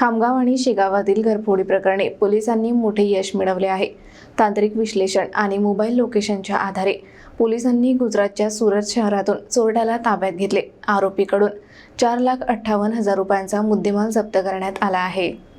खामगाव आणि शेगावातील घरफोडी प्रकरणी पोलिसांनी मोठे यश मिळवले आहे. तांत्रिक विश्लेषण आणि मोबाईल लोकेशनच्या आधारे पोलिसांनी गुजरातच्या सुरत शहरातून चोरट्याला ताब्यात घेतले. आरोपीकडून चार लाख अठ्ठावन्न हजार रुपयांचा मुद्देमाल जप्त करण्यात आला आहे.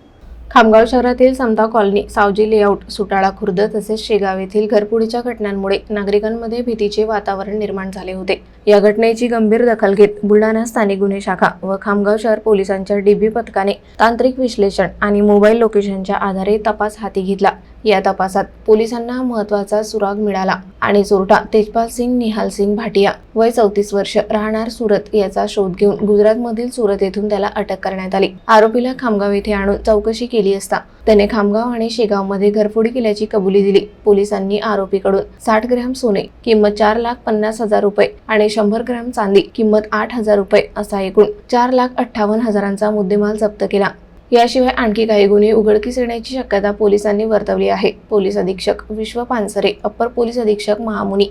खामगाव शहरातील समता कॉलनी सावजी लेआउट सुटाळा खुर्द तसेच शेगाव येथील घरपुडीच्या घटनांमुळे नागरिकांमध्ये भीतीचे वातावरण निर्माण झाले होते. या घटनेची गंभीर दखल घेत बुलढाणा स्थानिक गुन्हे शाखा व खामगाव शहर पोलिसांच्या डीबी पथकाने तांत्रिक विश्लेषण आणि मोबाईल लोकेशनच्या आधारे तपास हाती घेतला. या तपासात पोलिसांना महत्त्वाचा सुराग मिळाला आणि चोरटा तेजपाल सिंग निहाल सिंग भाटिया वय चौतीस वर्ष राहणार सुरत याचा शोध घेऊन गुजरातमधील सुरत येथून त्याला अटक करण्यात आली. आरोपीला खामगाव येथे आणून चौकशी केली असता त्याने खामगाव आणि शेगावमध्ये घरफोडी केल्याची कबुली दिली. पोलिसांनी आरोपीकडून साठ ग्रॅम सोने किंमत चार लाख पन्नास हजार रुपये आणि शंभर ग्रॅम चांदी किंमत आठ हजार रुपये असा एकूण चार लाख अठ्ठावन्न हजारांचा मुद्देमाल जप्त केला. याशिवाय आणखी काही गुन्हे उघडकीस येण्याची शक्यता पोलिसांनी वर्तवली आहे. पोलीस अधीक्षक विश्व पानसरे अप्पर पोलीस अधीक्षक महामुनी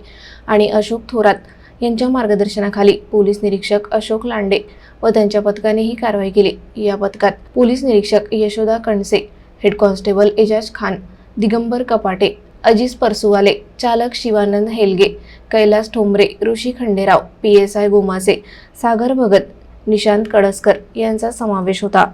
आणि अशोक थोरात यांच्या मार्गदर्शनाखाली पोलीस निरीक्षक अशोक लांडे व त्यांच्या पथकाने ही कारवाई केली. या पथकात पोलीस निरीक्षक यशोदा कणसे हेड कॉन्स्टेबल एजाज खान दिगंबर कपाटे अजिज परसुवाले चालक Shivanand Helge Kailas Thombre Rishi Khanderao P S I Gomase Sagar Bhagat Nishant Kadaskar यांचा समावेश होता.